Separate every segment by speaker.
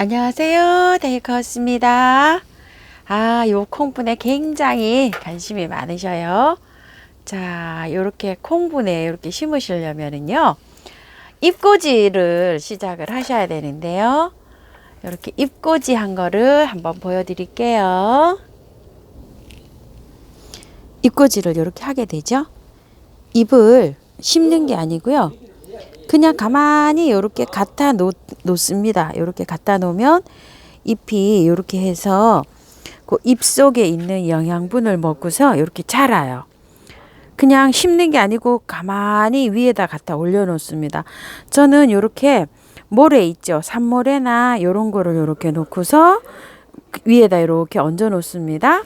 Speaker 1: 안녕하세요. 데이커스입니다. 아, 요 콩분에 굉장히 관심이 많으셔요. 자, 요렇게 콩분에 이렇게 심으시려면은요. 잎꽂이를 시작을 하셔야 되는데요. 이렇게 잎꽂이 한 거를 한번 보여드릴게요. 잎꽂이를 이렇게 하게 되죠. 잎을 심는 게 아니고요. 그냥 가만히 이렇게 갖다 놓, 놓습니다. 이렇게 갖다 놓으면 잎이 이렇게 해서 그 잎 속에 있는 영양분을 먹고서 이렇게 자라요. 그냥 심는 게 아니고 가만히 위에다 갖다 올려 놓습니다. 저는 이렇게 모래 있죠. 산모래나 이런 거를 이렇게 놓고서 위에다 이렇게 얹어 놓습니다.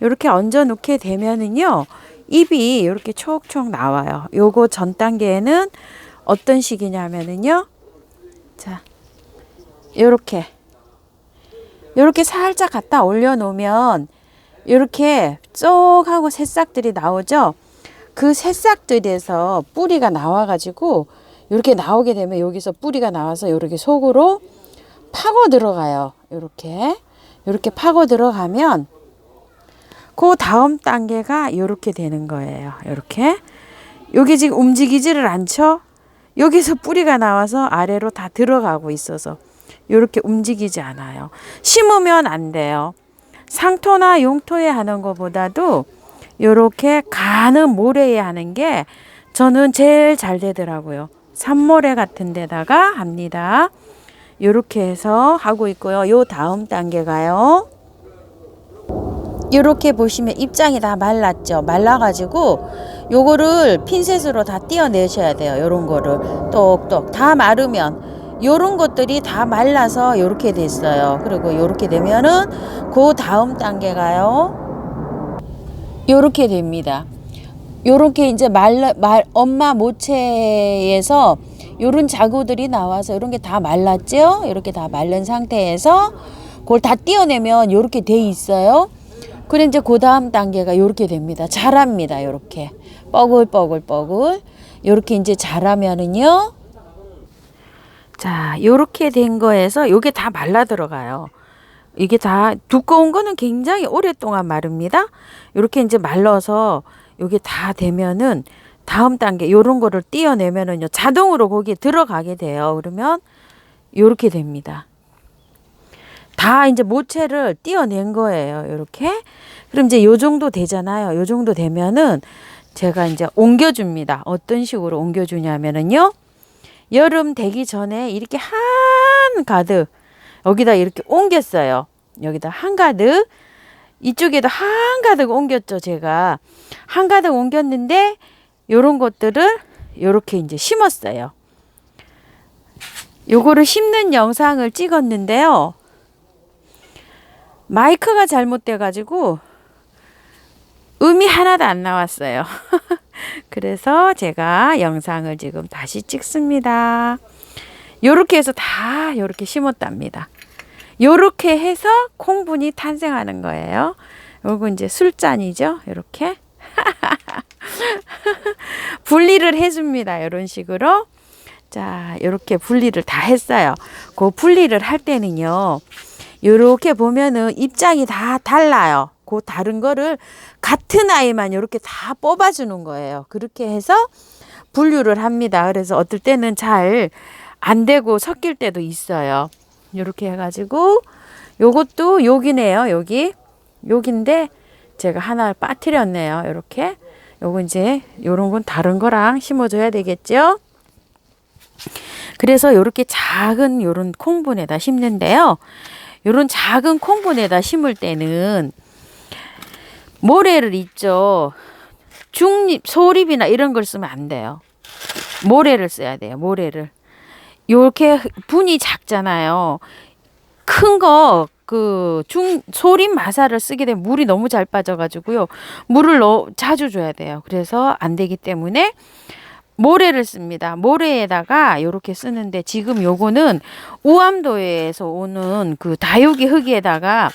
Speaker 1: 이렇게 얹어 놓게 되면은요. 잎이 이렇게 촉촉 나와요. 요거 전 단계에는 어떤 식이냐면은요. 자, 요렇게. 요렇게 살짝 갖다 올려 놓으면 요렇게 쏙 하고 새싹들이 나오죠. 그 새싹들에서 뿌리가 나와 가지고 이렇게 나오게 되면 여기서 뿌리가 나와서 이렇게 속으로 파고 들어가요. 이렇게 이렇게 파고 들어가면 그 다음 단계가 이렇게 되는 거예요. 이렇게 여기 지금 움직이지를 않죠. 여기서 뿌리가 나와서 아래로 다 들어가고 있어서 이렇게 움직이지 않아요. 심으면 안 돼요. 상토나 용토에 하는 것보다도 이렇게 가는 모래에 하는 게 저는 제일 잘 되더라고요. 산모래 같은 데다가 합니다. 이렇게 해서 하고 있고요. 요 다음 단계가요. 이렇게 보시면 입장이 다 말랐죠. 말라가지고 요거를 핀셋으로 다 띄어내셔야 돼요. 요런 거를 똑똑 다 마르면 요런 것들이 다 말라서 요렇게 됐어요. 그리고 요렇게 되면은 그 다음 단계가요. 요렇게 됩니다. 요렇게 이제 말, 말 엄마 모체에서 요런 자구들이 나와서 요런 게 다 말랐죠? 이렇게 다 마른 상태에서 그걸 다 띄어내면 요렇게 돼 있어요. 그래 이제 그 다음 단계가 요렇게 됩니다. 자랍니다. 요렇게 뻐글뻐글뻐글 요렇게 이제 자라면은요. 자, 요렇게 된 거에서 요게 다 말라 들어가요. 이게 다 두꺼운 거는 굉장히 오랫동안 마릅니다. 요렇게 이제 말라서 요게 다 되면은 다음 단계 요런 거를 띄어내면은요. 자동으로 거기에 들어가게 돼요. 그러면 요렇게 됩니다. 다 이제 모체를 띄어낸 거예요. 이렇게. 그럼 이제 요 정도 되잖아요. 요 정도 되면은 제가 이제 옮겨줍니다. 어떤 식으로 옮겨주냐면은요. 여름 되기 전에 이렇게 한 가득 여기다 이렇게 옮겼어요. 여기다 한 가득 이쪽에도 한 가득 옮겼죠. 제가 한 가득 옮겼는데 요런 것들을 요렇게 이제 심었어요. 요거를 심는 영상을 찍었는데요. 마이크가 잘못돼 가지고 음이 하나도 안 나왔어요. 그래서 제가 영상을 지금 다시 찍습니다. 요렇게 해서 다 요렇게 심었답니다. 요렇게 해서 콩분이 탄생하는 거예요. 요거 이제 술잔이죠. 요렇게. 분리를 해줍니다. 이런 식으로. 자, 요렇게 분리를 다 했어요. 그 분리를 할 때는요. 요렇게 보면은 입장이 다 달라요. 그 다른 거를 같은 아이만 이렇게 다 뽑아주는 거예요. 그렇게 해서 분류를 합니다. 그래서 어떨 때는 잘 안 되고 섞일 때도 있어요. 이렇게 해가지고 요것도 여기네요. 여기 여기인데 제가 하나 빠뜨렸네요. 이렇게 요거 이제 요런 건 다른 거랑 심어줘야 되겠죠. 그래서 요렇게 작은 요런 콩분에다 심는데요. 요런 작은 콩분에다 심을 때는 모래를 있죠. 중립, 소립이나 이런 걸 쓰면 안 돼요. 모래를 써야 돼요. 모래를. 요렇게 분이 작잖아요. 큰 거, 그, 중, 소립 마사를 쓰게 되면 물이 너무 잘 빠져가지고요. 물을 너, 자주 줘야 돼요. 그래서 안 되기 때문에 모래를 씁니다. 모래에다가 이렇게 쓰는데 지금 요거는 우암도에서 오는 그 다육이 흙에다가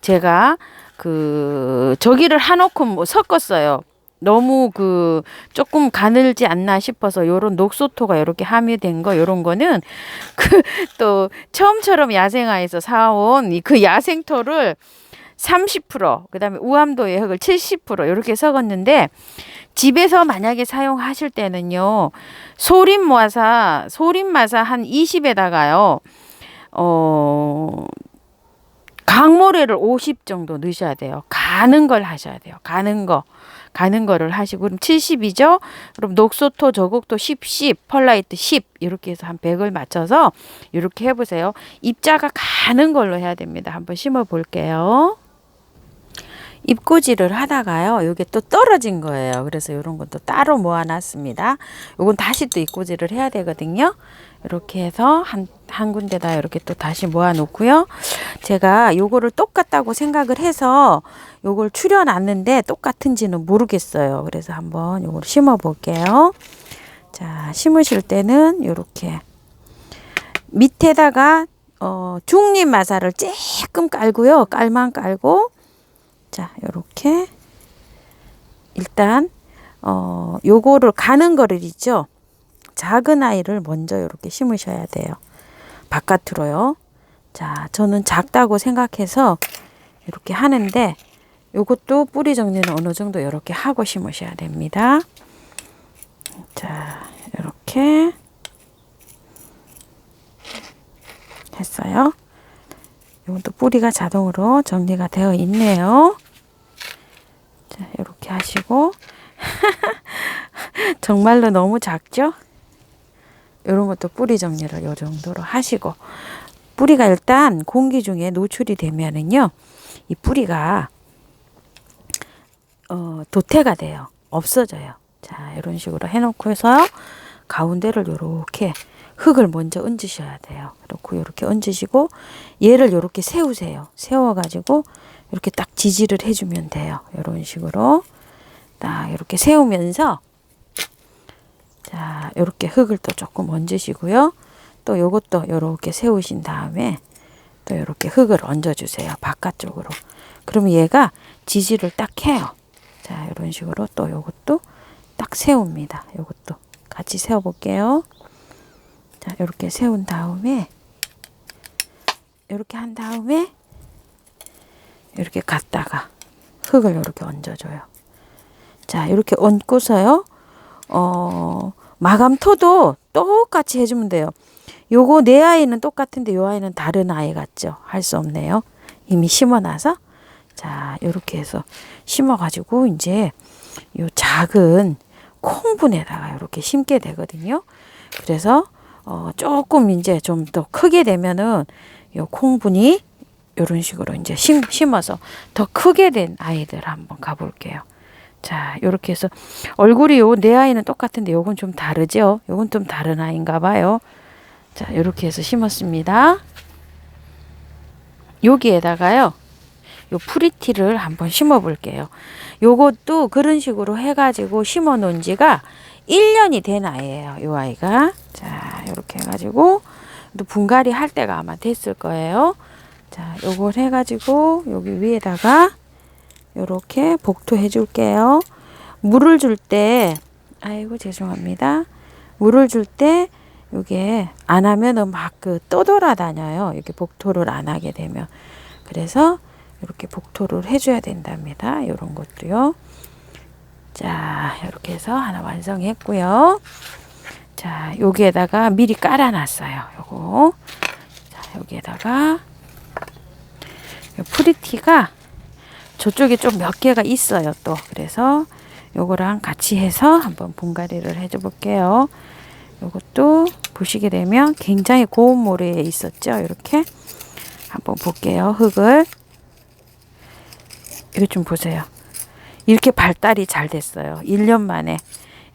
Speaker 1: 제가 그 저기를 한옥큼 뭐 섞었어요. 너무 그 조금 가늘지 않나 싶어서 요런 녹소토가 이렇게 함유된 거 요런 거는 그 또 처음처럼 야생화에서 사온 이그 야생토를 30% 그다음에 우암도의 흙을 70% 이렇게 섞었는데 집에서 만약에 사용하실 때는요 소림 마사 소림 마사 한 20에다가요 어 강모래를 50 정도 넣으셔야 돼요. 가는 걸 하셔야 돼요. 가는 거. 가는 거를 하시고 그럼 70이죠. 그럼 녹소토, 저곡토 10, 10, 펄라이트 10 이렇게 해서 한 100을 맞춰서 이렇게 해 보세요. 입자가 가는 걸로 해야 됩니다. 한번 심어 볼게요. 입꼬지를 하다가요. 이게 또 떨어진 거예요. 그래서 이런 것도 따로 모아놨습니다. 요건 다시 또 입꼬지를 해야 되거든요. 이렇게 해서 한, 한 군데다 이렇게 또 다시 모아놓고요. 제가 요거를 똑같다고 생각을 해서 요걸 추려놨는데 똑같은지는 모르겠어요. 그래서 한번 요걸 심어 볼게요. 자, 심으실 때는 요렇게 밑에다가 어, 중립 마사를 조금 깔고요. 깔만 깔고 자, 요렇게 일단 어, 요거를 가는 거를 있죠. 작은 아이를 먼저 이렇게 심으셔야 돼요. 바깥으로요. 자, 저는 작다고 생각해서 이렇게 하는데 요것도 뿌리 정리는 어느 정도 이렇게 하고 심으셔야 됩니다. 자, 이렇게 했어요. 이것도 뿌리가 자동으로 정리가 되어 있네요. 자, 이렇게 하시고 정말로 너무 작죠? 이런 것도 뿌리 정리를 요 정도로 하시고 뿌리가 일단 공기 중에 노출이 되면은요 이 뿌리가 어, 도태가 돼요 없어져요 자 이런 식으로 해놓고 해서 가운데를 요렇게 흙을 먼저 얹으셔야 돼요 그렇고 이렇게 얹으시고 얘를 요렇게 세우세요 세워 가지고 이렇게 딱 지지를 해주면 돼요 이런 식으로 딱 이렇게 세우면서 자, 요렇게 흙을 또 조금 얹으시고요. 또 요것도 요렇게 세우신 다음에 또 요렇게 흙을 얹어 주세요. 바깥쪽으로. 그러면 얘가 지지를 딱 해요. 자, 이런 식으로 또 요것도 딱 세웁니다. 요것도 같이 세워 볼게요. 자, 이렇게 세운 다음에 이렇게 한 다음에 이렇게 갖다가 흙을 이렇게 얹어줘요. 자, 이렇게 얹고서요. 어, 마감토도 똑같이 해주면 돼요. 요거 내 아이는 똑같은데 요 아이는 다른 아이 같죠? 할 수 없네요. 이미 심어놔서. 자, 요렇게 해서 심어가지고 이제 요 작은 콩분에다가 이렇게 심게 되거든요. 그래서 어, 조금 이제 좀 더 크게 되면은 요 콩분이 요런 식으로 이제 심, 심어서 더 크게 된 아이들 한번 가볼게요. 자, 요렇게 해서 얼굴이 요 내 아이는 똑같은데 요건 좀 다르죠? 요건 좀 다른 아이인가 봐요. 자, 요렇게 해서 심었습니다. 여기에다가요. 요 프리티를 한번 심어 볼게요. 요것도 그런 식으로 해 가지고 심어 놓은 지가 1년이 된 아이예요. 요 아이가. 자, 요렇게 해 가지고 또 분갈이 할 때가 아마 됐을 거예요. 자, 요걸 해 가지고 여기 위에다가 요렇게 복토해 줄게요. 물을 줄 때, 아이고, 죄송합니다. 물을 줄 때, 요게 안 하면은 막 그 떠돌아다녀요. 이렇게 복토를 안 하게 되면. 그래서 이렇게 복토를 해줘야 된답니다. 요런 것도요. 자, 이렇게 해서 하나 완성했고요. 자, 여기에다가 미리 깔아놨어요. 요거. 자, 여기에다가 프리티가 저쪽에 좀 몇 개가 있어요 또 그래서 요거랑 같이 해서 한번 분갈이를 해줘 볼게요 요것도 보시게 되면 굉장히 고운 모래에 있었죠 이렇게 한번 볼게요 흙을 이거 좀 보세요 이렇게 발달이 잘 됐어요 1년 만에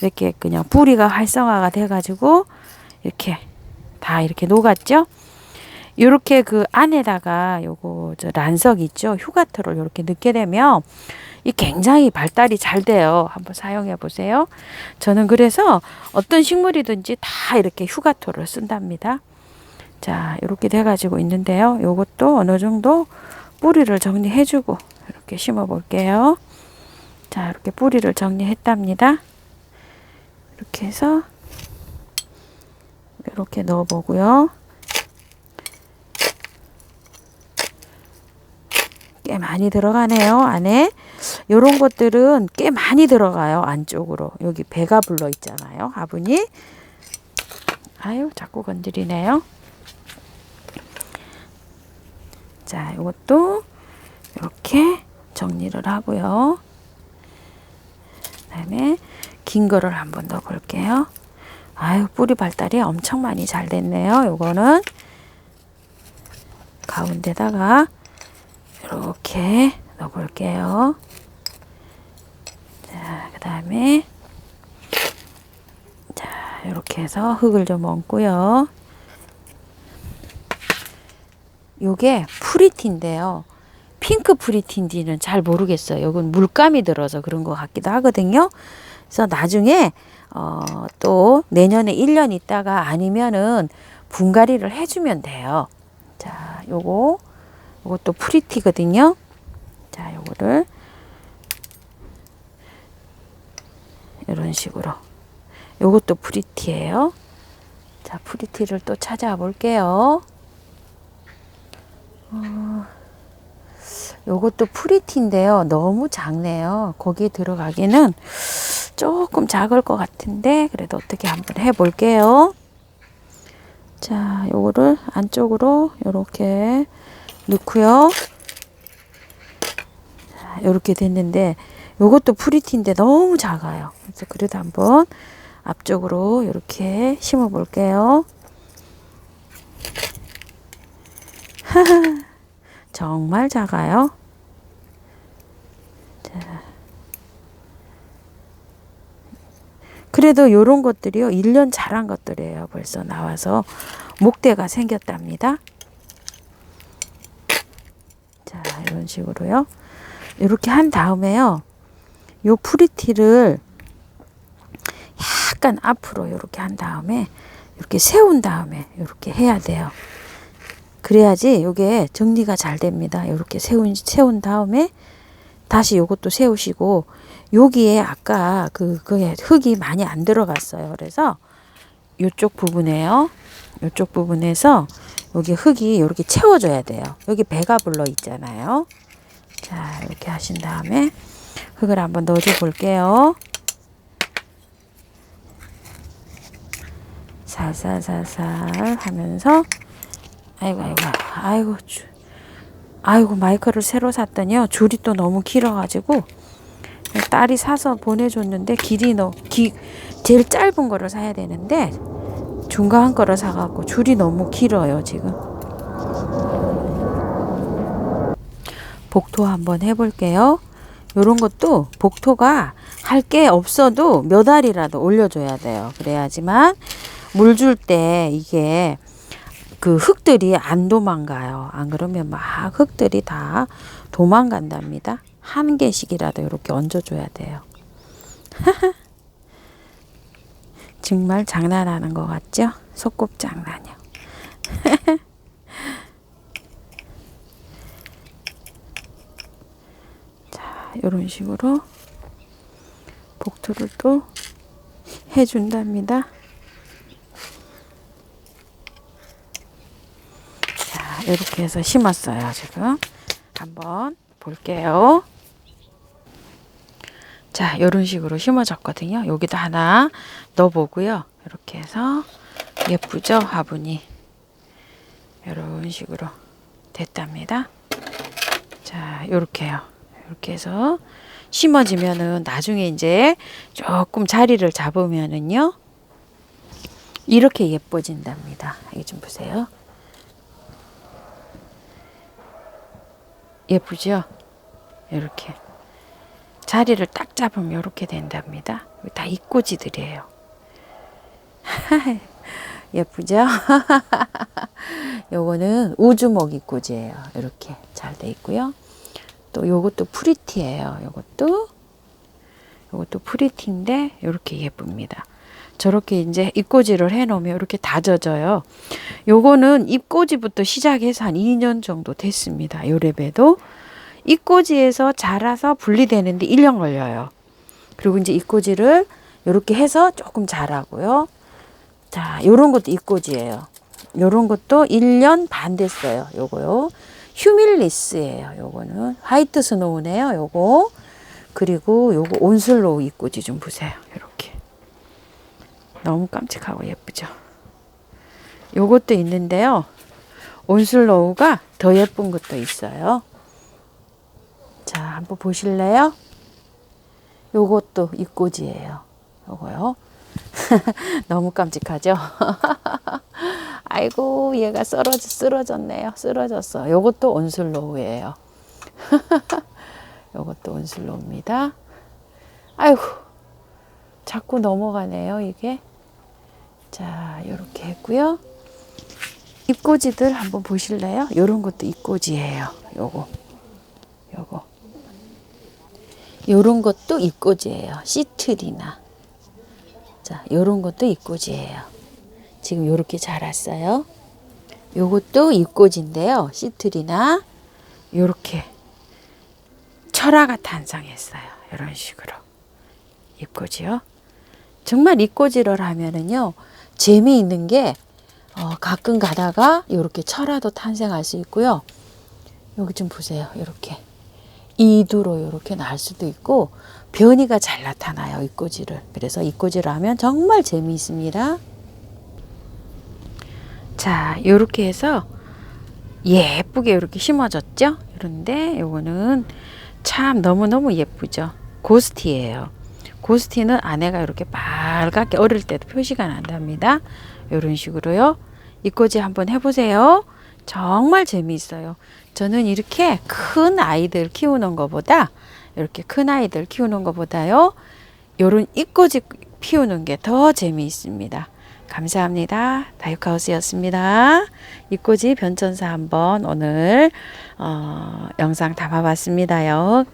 Speaker 1: 이렇게 그냥 뿌리가 활성화가 돼 가지고 이렇게 다 이렇게 녹았죠 요렇게 그 안에다가 요거 저 란석 있죠. 휴가토를 요렇게 넣게 되면 이 굉장히 발달이 잘 돼요. 한번 사용해 보세요. 저는 그래서 어떤 식물이든지 다 이렇게 휴가토를 쓴답니다. 자, 이렇게 돼 가지고 있는데요. 요것도 어느 정도 뿌리를 정리해 주고 이렇게 심어 볼게요. 자, 이렇게 뿌리를 정리했답니다. 이렇게 해서 이렇게 넣어보고요. 꽤 많이 들어가네요. 안에 요런 것들은 꽤 많이 들어가요. 안쪽으로. 여기 배가 불러 있잖아요. 화분이. 아유, 자꾸 건드리네요. 자, 이것도 이렇게 정리를 하고요. 그다음에 긴 거를 한번 넣어 볼게요. 아유, 뿌리 발달이 엄청 많이 잘 됐네요. 요거는 가운데다가 이렇게 넣어 볼게요. 자, 그 다음에 자, 이렇게 해서 흙을 좀 얹고요. 요게 프리티인데요. 핑크 프리티인지는 잘 모르겠어요. 이건 물감이 들어서 그런 것 같기도 하거든요. 그래서 나중에 어, 또 내년에 1년 있다가 아니면은 분갈이를 해주면 돼요. 자, 요거 요것도 프리티거든요. 자, 요거를 이런 식으로 요것도 프리티예요. 자, 프리티를 또 찾아볼게요. 어, 요것도 프리티인데요. 너무 작네요. 거기에 들어가기는 조금 작을 것 같은데 그래도 어떻게 한번 해볼게요. 자, 요거를 안쪽으로 이렇게 넣고요. 자, 이렇게 됐는데 요것도 프리티인데 너무 작아요. 그래서 그래도 한번 앞쪽으로 이렇게 심어 볼게요. 정말 작아요. 자. 그래도 요런 것들이요. 1년 자란 것들이에요. 벌써 나와서 목대가 생겼답니다. 자, 이런 식으로요. 이렇게 한 다음에요. 요 프리티를 약간 앞으로 이렇게 한 다음에 이렇게 세운 다음에 이렇게 해야 돼요. 그래야지 요게 정리가 잘 됩니다. 이렇게 세운 세운 다음에 다시 요것도 세우시고 여기에 아까 그 그게 흙이 많이 안 들어갔어요. 그래서 요쪽 부분에요. 요쪽 부분에서 여기 흙이 이렇게 채워줘야 돼요. 여기 배가 불러 있잖아요. 자 이렇게 하신 다음에 흙을 한번 넣어줘 볼게요. 살살살살 하면서 아이고 아이고. 아이고 주, 아이고 마이크를 새로 샀더니요. 줄이 또 너무 길어가지고 딸이 사서 보내줬는데 길이 너 기, 제일 짧은 거를 사야 되는데 중간 거를 사갖고 줄이 너무 길어요 지금. 복토 한번 해볼게요. 요런 것도 복토가 할 게 없어도 몇 알이라도 올려줘야 돼요. 그래야지만 물 줄 때 이게 그 흙들이 안 도망가요. 안 그러면 막 흙들이 다 도망간답니다. 한 개씩이라도 이렇게 얹어줘야 돼요. 정말 장난하는 것 같죠? 소꿉 장난이요. 자, 이런 식으로 복토를 또 해준답니다. 자, 이렇게 해서 심었어요, 지금. 한번 볼게요. 자, 이런 식으로 심어졌거든요. 여기도 하나 넣어보고요. 이렇게 해서 예쁘죠? 화분이. 이런 식으로 됐답니다. 자, 요렇게요. 이렇게 해서 심어지면은 나중에 이제 조금 자리를 잡으면은요. 이렇게 예뻐진답니다. 이거 좀 보세요. 예쁘죠? 이렇게. 자리를 딱 잡으면 이렇게 된답니다. 다 입꼬지들이에요. 예쁘죠? 요거는 우주목 입꼬지예요. 이렇게 잘 돼 있고요. 또 요것도 프리티예요. 요것도 요것도 프리티인데 이렇게 예쁩니다. 저렇게 이제 입꼬지를 해놓으면 이렇게 다져져요. 요거는 입꼬지부터 시작해서 한 2년 정도 됐습니다. 요 레벨도 이꼬지에서 자라서 분리되는데 1년 걸려요. 그리고 이제 이꼬지를 이렇게 해서 조금 자라고요. 자, 요런 것도 이꼬지예요. 요런 것도 1년 반 됐어요. 요거요. 휴밀리스예요. 요거는 화이트 스노우네요. 요거. 그리고 요거 온슬로우 이꼬지 좀 보세요. 너무 깜찍하고 예쁘죠. 요것도 있는데요. 온슬로우가 더 예쁜 것도 있어요. 자, 한번 보실래요? 요것도 이꼬지예요. 요거요. 너무 깜찍하죠? 아이고, 얘가 쓰러져, 쓰러졌네요. 쓰러졌어. 요것도 온슬로우예요. 요것도 온슬로우입니다. 아이고, 자꾸 넘어가네요, 이게. 자, 요렇게 했고요. 잎꽂이들 한번 보실래요? 요런 것도 잎꽂이예요. 요거. 요거. 요런 것도 잎꽂이예요. 시트리나. 자, 요런 것도 잎꽂이예요. 지금 요렇게 자랐어요. 요것도 잎꽂이인데요. 시트리나. 요렇게 철화가 탄생했어요. 이런 식으로. 잎꽂이요. 정말 잎꽂이를 하면은요. 재미있는 게 어, 가끔 가다가 이렇게 철화도 탄생할 수 있고요. 여기 좀 보세요. 이렇게 이두로 이렇게 날 수도 있고 변이가 잘 나타나요. 이꼬지를. 그래서 이꼬지를 하면 정말 재미있습니다. 자, 이렇게 해서 예쁘게 이렇게 심어졌죠? 그런데 요거는 참 너무너무 예쁘죠? 고스티예요. 고스티는 안에가 이렇게 빨갛게 어릴 때도 표시가 난답니다. 이런 식으로요. 이꼬지 한번 해보세요. 정말 재미있어요. 저는 이렇게 큰 아이들 키우는 것보다 이렇게 큰 아이들 키우는 것보다요. 요런 이꼬지 피우는 게 더 재미있습니다. 감사합니다. 다육하우스였습니다. 이꼬지 변천사 한번 오늘 어, 영상 담아봤습니다요.